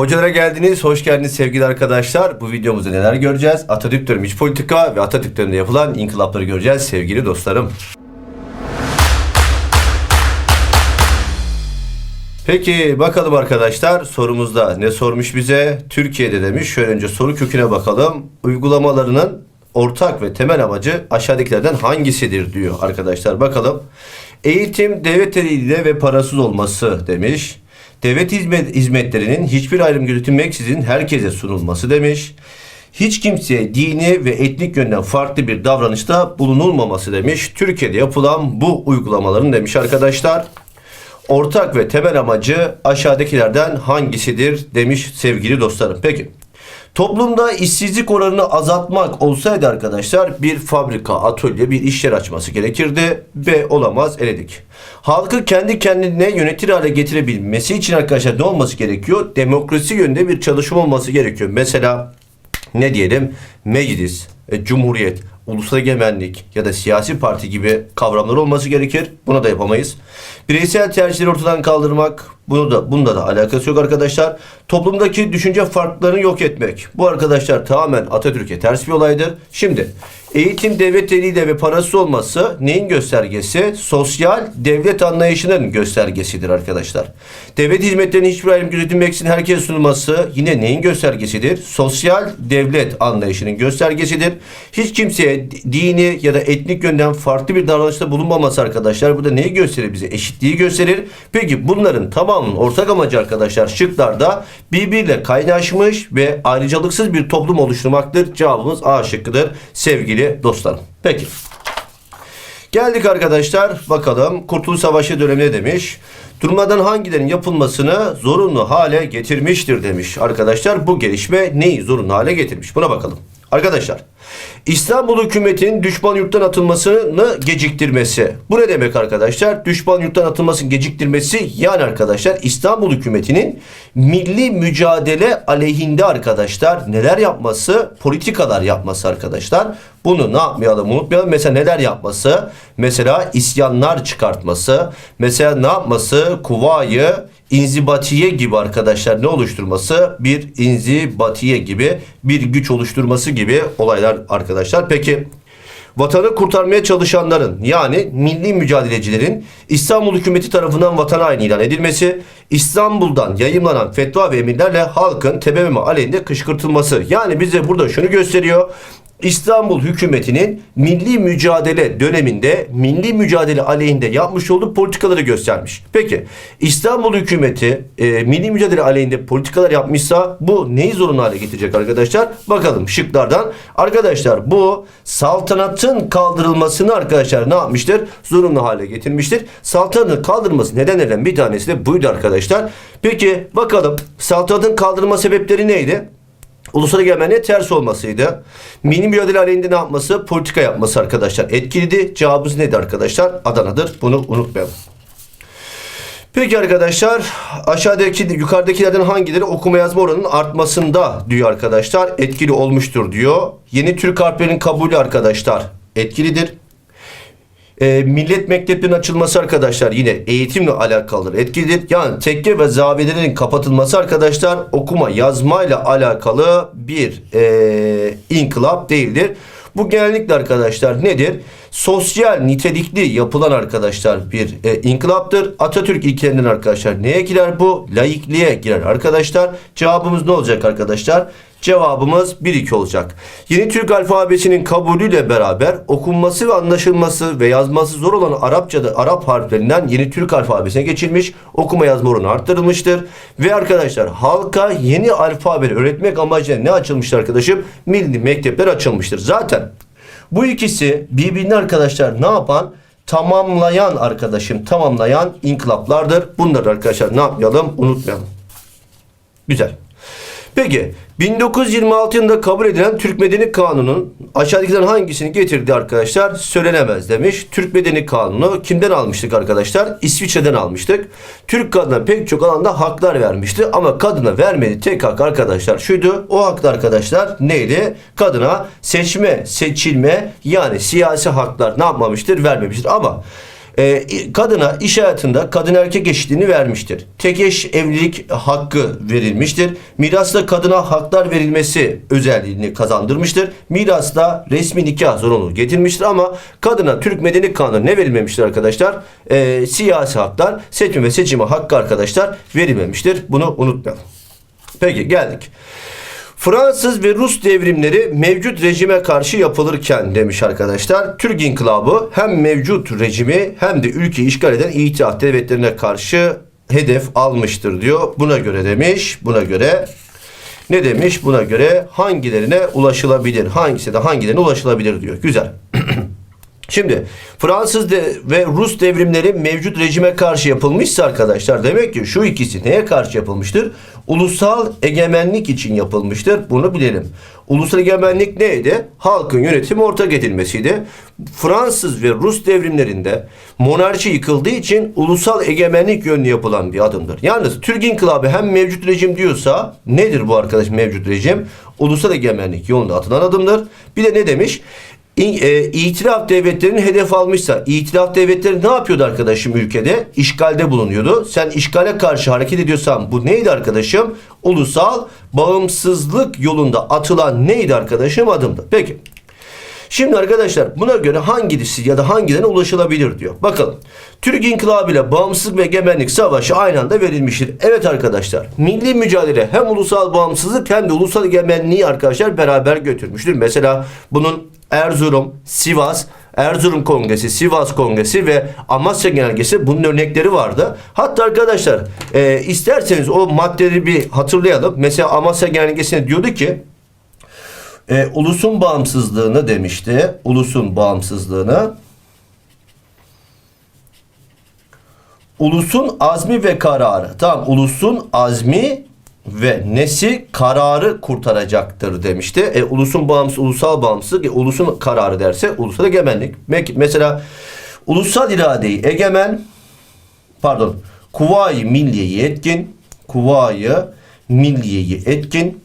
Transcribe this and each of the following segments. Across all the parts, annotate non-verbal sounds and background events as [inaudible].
Hocalara geldiniz, hoş geldiniz sevgili arkadaşlar. Bu videomuzda neler göreceğiz? Atatürk dönemi iç politika ve Atatürk döneminde yapılan inkılapları göreceğiz sevgili dostlarım. Peki bakalım arkadaşlar sorumuzda ne sormuş bize? Türkiye'de demiş. Şöyle önce soru köküne bakalım. Uygulamalarının ortak ve temel amacı aşağıdakilerden hangisidir diyor arkadaşlar. Bakalım. Eğitim devlet eliyle ve parasız olması demiş. Devlet hizmet, hizmetlerinin hiçbir ayrım gözetilmeksizin herkese sunulması demiş. Hiç kimseye dini ve etnik yönden farklı bir davranışta bulunulmaması demiş. Türkiye'de yapılan bu uygulamaların demiş arkadaşlar. Ortak ve temel amacı aşağıdakilerden hangisidir demiş sevgili dostlarım. Peki. Toplumda işsizlik oranını azaltmak olsaydı arkadaşlar bir fabrika, atölye, bir iş yeri açması gerekirdi ve olamaz eledik. Halkı kendi kendine yönetir hale getirebilmesi için arkadaşlar ne olması gerekiyor? Demokrasi yönünde bir çalışma olması gerekiyor. Mesela ne diyelim meclis, e, cumhuriyet, ulusal egemenlik ya da siyasi parti gibi kavramlar olması gerekir. Buna da yapamayız. Bireysel tercihleri ortadan kaldırmak, bunu da bunda da alakası yok arkadaşlar. Toplumdaki düşünce farklarını yok etmek. Bu arkadaşlar tamamen Atatürk'e ters bir olaydır. Şimdi eğitim devlet eliyle ve parası olması neyin göstergesi? Sosyal devlet anlayışının göstergesidir arkadaşlar. Devlet hizmetlerinin hiçbir ayrım gözetilmeksizin herkese sunulması yine neyin göstergesidir? Sosyal devlet anlayışının göstergesidir. Hiç kimseye dini ya da etnik yönden farklı bir davranışta bulunmaması arkadaşlar. Bu da neyi gösterir bize? Eşitliği gösterir. Peki bunların tamamının ortak amacı arkadaşlar şıklarda birbiriyle kaynaşmış ve ayrıcalıksız bir toplum oluşturmaktır. Cevabımız A şıkkıdır sevgili dostlarım. Peki. Geldik arkadaşlar bakalım Kurtuluş Savaşı dönemi ne demiş? Durmadan hangilerinin yapılmasını zorunlu hale getirmiştir demiş arkadaşlar. Bu gelişme neyi zorunlu hale getirmiş? Buna bakalım. Arkadaşlar İstanbul hükümetinin düşman yurttan atılmasını geciktirmesi. Bu ne demek arkadaşlar? Düşman yurttan atılmasını geciktirmesi yani arkadaşlar İstanbul hükümetinin milli mücadele aleyhinde arkadaşlar neler yapması? Politikalar yapması arkadaşlar. Bunu ne yapmayalım unutmayalım. Mesela neler yapması? Mesela isyanlar çıkartması. Mesela ne yapması? Kuvayı inzibatiye gibi arkadaşlar ne oluşturması? Bir inzibatiye gibi bir güç oluşturması gibi olaylar arkadaşlar. Peki vatanı kurtarmaya çalışanların yani milli mücadelecilerin İstanbul hükümeti tarafından vatan haini ilan edilmesi, İstanbul'dan yayımlanan fetva ve emirlerle halkın TBMM aleyhinde kışkırtılması. Yani bize burada şunu gösteriyor. İstanbul hükümetinin milli mücadele döneminde milli mücadele aleyhinde yapmış olduğu politikaları göstermiş. Peki İstanbul hükümeti e, milli mücadele aleyhinde politikalar yapmışsa bu neyi zorunlu hale getirecek arkadaşlar? Bakalım şıklardan. Arkadaşlar bu saltanatın kaldırılmasını arkadaşlar ne yapmıştır? Zorunlu hale getirmiştir. Saltanatın kaldırılması nedenlerden bir tanesi de buydu arkadaşlar. Peki bakalım saltanatın kaldırılma sebepleri neydi? Ulusal egemenliğe ters olmasıydı. Milli mücadele aleyhinde ne yapması? Politika yapması arkadaşlar. Etkiliydi. Cevabımız nedir arkadaşlar? Adana'dır. Bunu unutmayalım. Peki arkadaşlar aşağıdaki yukarıdakilerden hangileri okuma yazma oranının artmasında diyor arkadaşlar etkili olmuştur diyor. Yeni Türk harflerinin kabulü arkadaşlar etkilidir. E, millet mekteplerinin açılması arkadaşlar yine eğitimle alakalıdır, etkilidir. Yani tekke ve zaviyelerin kapatılması arkadaşlar okuma yazmayla alakalı bir e, inkılap değildir. Bu genellikle arkadaşlar nedir? Sosyal nitelikli yapılan arkadaşlar bir e, inkılaptır. Atatürk ilkelerinden arkadaşlar neye girer bu? Laikliğe girer arkadaşlar. Cevabımız ne olacak arkadaşlar? Cevabımız 1-2 olacak. Yeni Türk alfabesinin kabulüyle beraber okunması ve anlaşılması ve yazması zor olan Arapçada Arap harflerinden yeni Türk alfabesine geçilmiş. Okuma yazma oranı arttırılmıştır. Ve arkadaşlar halka yeni alfabeleri öğretmek amacıyla ne açılmıştır arkadaşım? Milli mektepler açılmıştır. Zaten bu ikisi birbirini arkadaşlar ne yapan? Tamamlayan arkadaşım tamamlayan inkılaplardır. Bunları arkadaşlar ne yapmayalım unutmayalım. Güzel. Peki 1926 yılında kabul edilen Türk Medeni Kanunu'nun aşağıdakilerden hangisini getirdi arkadaşlar? Söylenemez demiş. Türk Medeni Kanunu kimden almıştık arkadaşlar? İsviçre'den almıştık. Türk kadına pek çok alanda haklar vermişti ama kadına vermedi tek hak arkadaşlar şuydu. O haklar arkadaşlar neydi? Kadına seçme, seçilme yani siyasi haklar ne yapmamıştır? Vermemiştir ama e, kadına iş hayatında kadın erkek eşitliğini vermiştir. Tek eş evlilik hakkı verilmiştir. Mirasta kadına haklar verilmesi özelliğini kazandırmıştır. Mirasta resmi nikah zorunluluğu getirmiştir ama kadına Türk Medeni Kanunu ne verilmemiştir arkadaşlar? E, siyasi haklar, seçim ve seçime hakkı arkadaşlar verilmemiştir. Bunu unutmayalım. Peki geldik. Fransız ve Rus devrimleri mevcut rejime karşı yapılırken demiş arkadaşlar. Türk İnkılabı hem mevcut rejimi hem de ülkeyi işgal eden itilaf devletlerine karşı hedef almıştır diyor. Buna göre demiş, buna göre ne demiş? Buna göre hangilerine ulaşılabilir? Hangisi de hangilerine ulaşılabilir diyor. Güzel. [clears throat] Şimdi Fransız de ve Rus devrimleri mevcut rejime karşı yapılmışsa arkadaşlar demek ki şu ikisi neye karşı yapılmıştır? Ulusal egemenlik için yapılmıştır. Bunu bilelim. Ulusal egemenlik neydi? Halkın yönetimi ortak edilmesiydi. Fransız ve Rus devrimlerinde monarşi yıkıldığı için ulusal egemenlik yönlü yapılan bir adımdır. Yalnız Türk İnkılabı hem mevcut rejim diyorsa nedir bu arkadaş mevcut rejim? Ulusal egemenlik yolunda atılan adımdır. Bir de ne demiş? E, İtilaf devletlerinin hedef almışsa itilaf devletleri ne yapıyordu arkadaşım ülkede? İşgalde bulunuyordu. Sen işgale karşı hareket ediyorsan bu neydi arkadaşım? Ulusal bağımsızlık yolunda atılan neydi arkadaşım adımdı. Peki. Şimdi arkadaşlar buna göre hangisi ya da hangilerine ulaşılabilir diyor. Bakalım. Türk İnkılabı ile Bağımsızlık ve Egemenlik Savaşı aynı anda verilmiştir. Evet arkadaşlar. Milli mücadele hem ulusal bağımsızlık hem de ulusal egemenliği arkadaşlar beraber götürmüştür. Mesela bunun Erzurum, Sivas, Erzurum Kongresi, Sivas Kongresi ve Amasya Genelgesi bunun örnekleri vardı. Hatta arkadaşlar e, isterseniz o maddeleri bir hatırlayalım. Mesela Amasya Genelgesi'ne diyordu ki e, ulusun bağımsızlığını demişti. Ulusun bağımsızlığını. Ulusun azmi ve kararı. Tamam ulusun azmi ve nesi kararı kurtaracaktır demişti. E, ulusun bağımsız, ulusal bağımsızlık, e, ulusun kararı derse ulusal egemenlik. Mesela ulusal iradeyi egemen, pardon, kuvayı milliyeyi etkin, kuvayı milliyeyi etkin,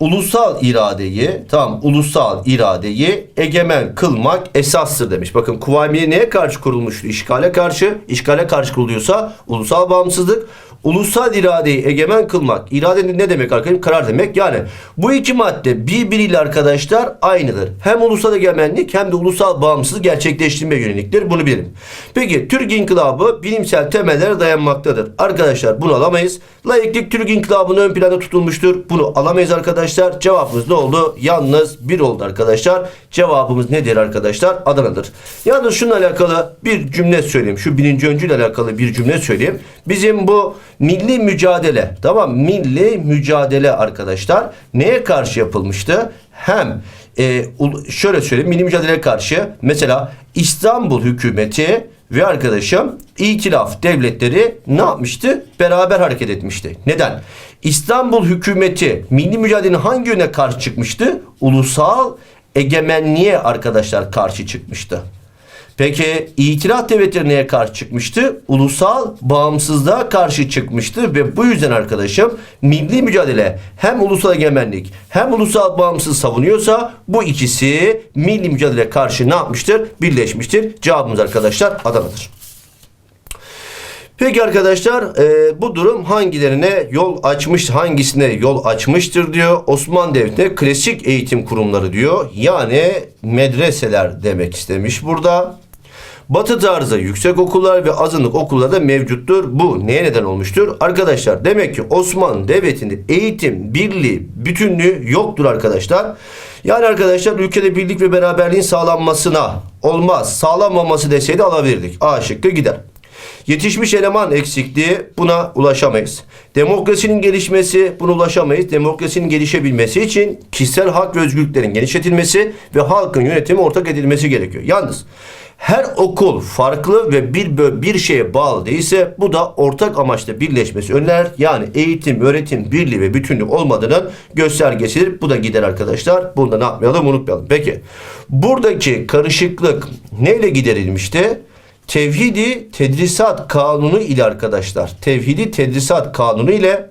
ulusal iradeyi tamam ulusal iradeyi egemen kılmak esastır demiş. Bakın Kuvaymiye neye karşı kurulmuştu? İşgale karşı. İşgale karşı kuruluyorsa ulusal bağımsızlık. Ulusal iradeyi egemen kılmak. İrade ne demek arkadaşlar? Karar demek. Yani bu iki madde birbiriyle arkadaşlar aynıdır. Hem ulusal egemenlik hem de ulusal bağımsızlık gerçekleştirmeye yöneliktir. Bunu bilelim. Peki Türk İnkılabı bilimsel temellere dayanmaktadır. Arkadaşlar bunu alamayız. Laiklik Türk İnkılabı'nın ön planda tutulmuştur. Bunu alamayız arkadaşlar. Cevabımız ne oldu? Yalnız bir oldu arkadaşlar. Cevabımız nedir arkadaşlar? Adana'dır. Yalnız şununla alakalı bir cümle söyleyeyim. Şu birinci öncüyle alakalı bir cümle söyleyeyim. Bizim bu milli mücadele tamam milli mücadele arkadaşlar neye karşı yapılmıştı? Hem e, şöyle söyleyeyim milli mücadeleye karşı mesela İstanbul hükümeti ve arkadaşım İtilaf devletleri ne yapmıştı? Beraber hareket etmişti. Neden? İstanbul hükümeti milli mücadelenin hangi yöne karşı çıkmıştı? Ulusal egemenliğe arkadaşlar karşı çıkmıştı. Peki İtilaf devletleri neye karşı çıkmıştı? Ulusal bağımsızlığa karşı çıkmıştı ve bu yüzden arkadaşım milli mücadele hem ulusal egemenlik hem ulusal bağımsız savunuyorsa bu ikisi milli mücadele karşı ne yapmıştır? Birleşmiştir. Cevabımız arkadaşlar Adana'dır. Peki arkadaşlar e, bu durum hangilerine yol açmış, hangisine yol açmıştır diyor. Osmanlı Devleti'nde klasik eğitim kurumları diyor. Yani medreseler demek istemiş burada. Batı tarzı yüksek okullar ve azınlık okullar da mevcuttur. Bu neye neden olmuştur? Arkadaşlar demek ki Osmanlı Devleti'nde eğitim, birliği, bütünlüğü yoktur arkadaşlar. Yani arkadaşlar ülkede birlik ve beraberliğin sağlanmasına olmaz. Sağlanmaması deseydi alabilirdik. A şıkkı gider. Yetişmiş eleman eksikliği buna ulaşamayız. Demokrasinin gelişmesi buna ulaşamayız. Demokrasinin gelişebilmesi için kişisel hak ve özgürlüklerin genişletilmesi ve halkın yönetimi ortak edilmesi gerekiyor. Yalnız her okul farklı ve bir bir şeye bağlı değilse bu da ortak amaçla birleşmesi önler. Yani eğitim, öğretim, birliği ve bütünlük olmadığının göstergesidir. Bu da gider arkadaşlar. Bunu da ne yapmayalım unutmayalım. Peki buradaki karışıklık neyle giderilmişti? Tevhidi Tedrisat Kanunu ile arkadaşlar. Tevhidi Tedrisat Kanunu ile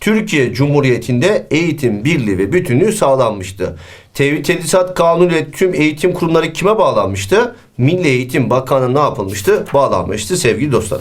Türkiye Cumhuriyeti'nde eğitim birliği ve bütünlüğü sağlanmıştı. Tevhid Tedrisat Kanunu ile tüm eğitim kurumları kime bağlanmıştı? Milli Eğitim Bakanı ne yapılmıştı? Bağlanmıştı sevgili dostlar.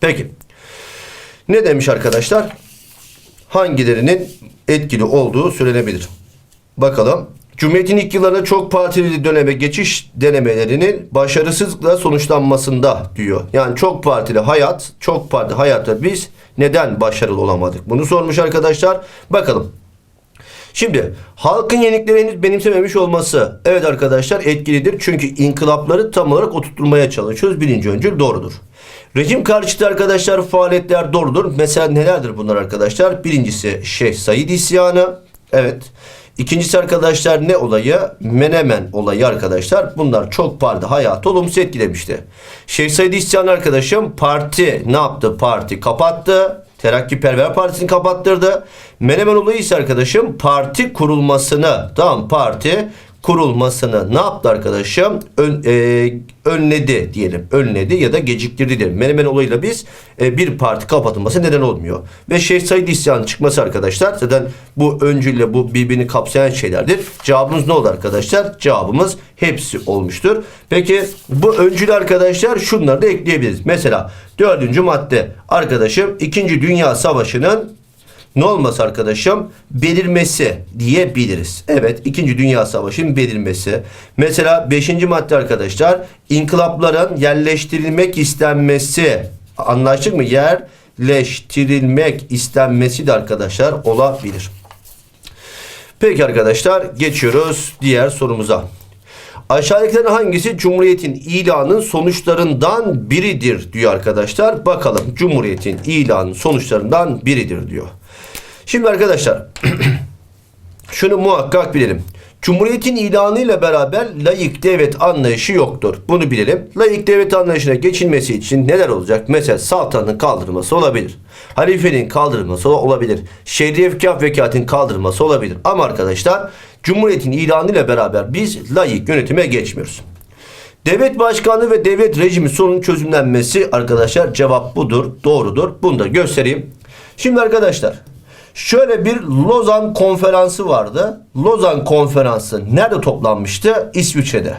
Peki. Ne demiş arkadaşlar? Hangilerinin etkili olduğu söylenebilir. Bakalım. Cumhuriyet'in ilk yıllarında çok partili döneme geçiş denemelerinin başarısızlıkla sonuçlanmasında diyor. Yani çok partili hayat, çok partili hayatta biz neden başarılı olamadık? Bunu sormuş arkadaşlar. Bakalım. Şimdi halkın yenilikleri henüz benimsememiş olması evet arkadaşlar etkilidir. Çünkü inkılapları tam olarak oturtmaya çalışıyoruz. Birinci öncül doğrudur. Rejim karşıtı arkadaşlar faaliyetler doğrudur. Mesela nelerdir bunlar arkadaşlar? Birincisi Şeyh Said isyanı. Evet. İkincisi arkadaşlar ne olayı? Menemen olayı arkadaşlar. Bunlar çok parti hayatı olumsuz etkilemişti. Şeyh Said isyanı arkadaşım parti ne yaptı? Parti kapattı. Terakkiperver Partisi'ni kapattırdı. Menemen olayı ise arkadaşım parti kurulmasını tamam parti kurulmasını ne yaptı arkadaşım? Ön, e, önledi diyelim. Önledi ya da geciktirdi diyelim. Menemen olayıyla biz e, bir parti kapatılması neden olmuyor. Ve Şeyh Said isyanı çıkması arkadaşlar zaten bu öncüyle bu birbirini kapsayan şeylerdir. Cevabımız ne oldu arkadaşlar? Cevabımız hepsi olmuştur. Peki bu öncül arkadaşlar şunları da ekleyebiliriz. Mesela dördüncü madde arkadaşım 2. Dünya Savaşı'nın ne olması arkadaşım? Belirmesi diyebiliriz. Evet, 2. Dünya Savaşı'nın belirmesi. Mesela 5. madde arkadaşlar, inkılapların yerleştirilmek istenmesi. Anlaştık mı? Yerleştirilmek istenmesi de arkadaşlar olabilir. Peki arkadaşlar, geçiyoruz diğer sorumuza. Aşağıdakilerin hangisi Cumhuriyet'in ilanın sonuçlarından biridir diyor arkadaşlar. Bakalım Cumhuriyet'in ilanın sonuçlarından biridir diyor. Şimdi arkadaşlar [clears throat] şunu muhakkak bilelim. Cumhuriyetin ilanıyla beraber layık devlet anlayışı yoktur. Bunu bilelim. Layık devlet anlayışına geçilmesi için neler olacak? Mesela saltanatın kaldırılması olabilir. Halifenin kaldırılması olabilir. Şehri efkaf vekatin kaldırılması olabilir. Ama arkadaşlar Cumhuriyetin ilanıyla beraber biz layık yönetime geçmiyoruz. Devlet başkanlığı ve devlet rejimi sorunun çözümlenmesi arkadaşlar cevap budur, doğrudur. Bunu da göstereyim. Şimdi arkadaşlar şöyle bir Lozan konferansı vardı. Lozan konferansı nerede toplanmıştı? İsviçre'de.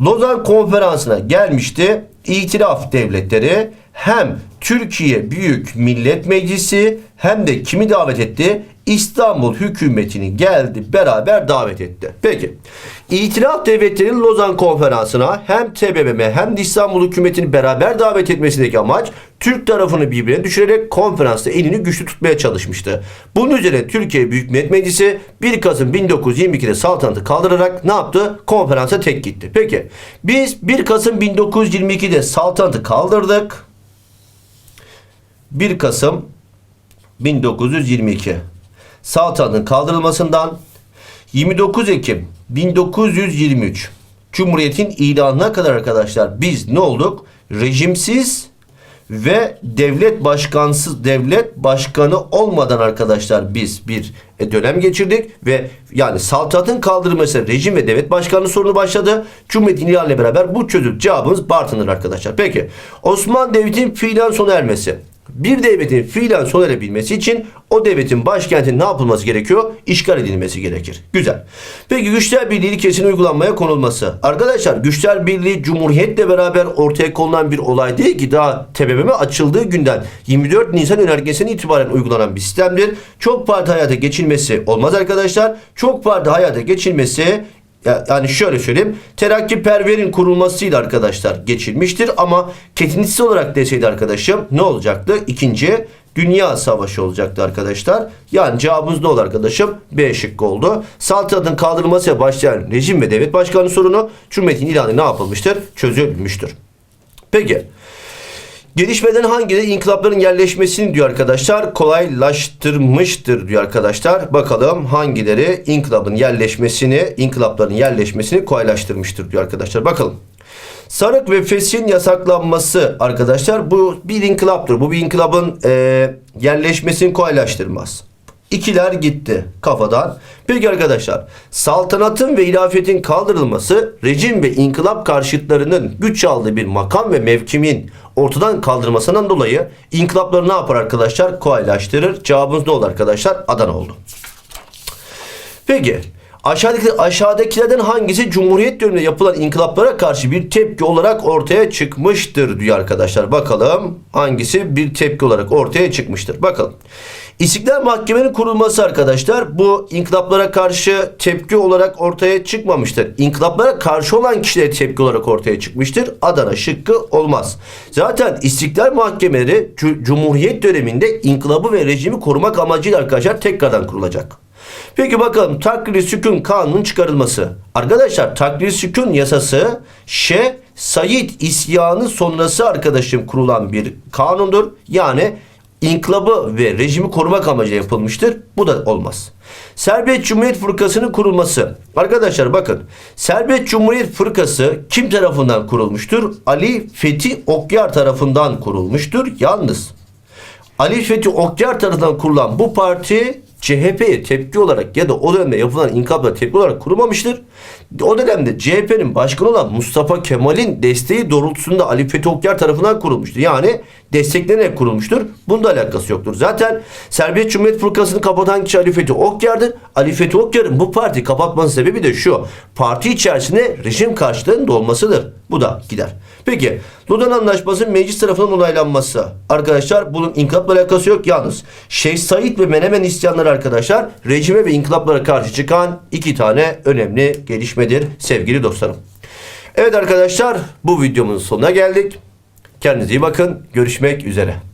Lozan konferansına gelmişti itiraf devletleri hem Türkiye Büyük Millet Meclisi hem de kimi davet etti? İstanbul hükümetini geldi beraber davet etti. Peki. İtilaf devletlerin Lozan konferansına hem TBMM hem de İstanbul hükümetini beraber davet etmesindeki amaç Türk tarafını birbirine düşürerek konferansta elini güçlü tutmaya çalışmıştı. Bunun üzerine Türkiye Büyük Millet Meclisi 1 Kasım 1922'de saltanatı kaldırarak ne yaptı? Konferansa tek gitti. Peki biz 1 Kasım 1922'de saltanatı kaldırdık. 1 Kasım 1922 saltanatın kaldırılmasından 29 Ekim 1923 Cumhuriyet'in ilanına kadar arkadaşlar biz ne olduk? Rejimsiz ve devlet başkansız devlet başkanı olmadan arkadaşlar biz bir e, dönem geçirdik ve yani saltanatın kaldırılması rejim ve devlet başkanlığı sorunu başladı. Cumhuriyetin ilanıyla beraber bu çözüp cevabımız Bartın'dır arkadaşlar. Peki Osmanlı Devleti'nin fiilen sona ermesi. Bir devletin fiilen sona erebilmesi için o devletin başkentinin ne yapılması gerekiyor? İşgal edilmesi gerekir. Güzel. Peki güçler birliği ilkesinin uygulanmaya konulması. Arkadaşlar güçler birliği cumhuriyetle beraber ortaya konulan bir olay değil ki daha TBMM açıldığı günden 24 Nisan önergesinden itibaren uygulanan bir sistemdir. Çok parti hayata geçilmesi olmaz arkadaşlar. Çok parti hayata geçilmesi yani şöyle söyleyeyim. Terakkiperver'in kurulmasıyla arkadaşlar geçilmiştir ama kesintisiz olarak deseydi arkadaşım ne olacaktı? İkinci Dünya Savaşı olacaktı arkadaşlar. Yani cevabımız ne oldu arkadaşım? B şıkkı oldu. Saltanatın kaldırılmasıyla başlayan rejim ve devlet başkanlığı sorunu Cumhuriyet'in ilanı ne yapılmıştır? Çözülmüştür. Peki. Gelişmeden hangileri inkılapların yerleşmesini diyor arkadaşlar kolaylaştırmıştır diyor arkadaşlar. Bakalım hangileri inkılabın yerleşmesini, inkılapların yerleşmesini kolaylaştırmıştır diyor arkadaşlar. Bakalım. Sarık ve fesin yasaklanması arkadaşlar bu bir inkılaptır. Bu bir inkılabın e, yerleşmesini kolaylaştırmaz. İkiler gitti kafadan. Peki arkadaşlar saltanatın ve hilafetin kaldırılması rejim ve inkılap karşıtlarının güç aldığı bir makam ve mevkimin ortadan kaldırmasından dolayı inkılapları ne yapar arkadaşlar? Kolaylaştırır. Cevabımız ne oldu arkadaşlar? Adana oldu. Peki Aşağıdaki, aşağıdakilerden hangisi Cumhuriyet döneminde yapılan inkılaplara karşı bir tepki olarak ortaya çıkmıştır diyor arkadaşlar. Bakalım hangisi bir tepki olarak ortaya çıkmıştır. Bakalım. İstiklal Mahkemenin kurulması arkadaşlar bu inkılaplara karşı tepki olarak ortaya çıkmamıştır. İnkılaplara karşı olan kişilere tepki olarak ortaya çıkmıştır. Adana şıkkı olmaz. Zaten İstiklal Mahkemeleri Cu- Cumhuriyet döneminde inkılabı ve rejimi korumak amacıyla arkadaşlar tekrardan kurulacak. Peki bakalım takrir sükun kanunun çıkarılması. Arkadaşlar takrir sükun yasası Şe Said isyanı sonrası arkadaşım kurulan bir kanundur. Yani inkılabı ve rejimi korumak amacıyla yapılmıştır. Bu da olmaz. Serbest Cumhuriyet Fırkası'nın kurulması. Arkadaşlar bakın. Serbest Cumhuriyet Fırkası kim tarafından kurulmuştur? Ali Fethi Okyar tarafından kurulmuştur. Yalnız Ali Fethi Okyar tarafından kurulan bu parti CHP'ye tepki olarak ya da o dönemde yapılan inkılaplara tepki olarak kurulmamıştır. O dönemde CHP'nin başkanı olan Mustafa Kemal'in desteği doğrultusunda Ali Fethi Okyar tarafından kurulmuştur. Yani desteklenerek kurulmuştur. Bunda alakası yoktur. Zaten Serbest Cumhuriyet Fırkası'nı kapatan kişi Ali Fethi Okyar'dır. Ali Fethi Okyar'ın bu parti kapatması sebebi de şu. Parti içerisinde rejim karşıtlığının olmasıdır. Bu da gider. Peki Lozan Anlaşması'nın meclis tarafından onaylanması. Arkadaşlar bunun inkılapla alakası yok yalnız. Şeyh Said ve Menemen isyanları arkadaşlar rejime ve inkılaplara karşı çıkan iki tane önemli gelişmedir sevgili dostlarım. Evet arkadaşlar bu videomuzun sonuna geldik. Kendinize iyi bakın. Görüşmek üzere.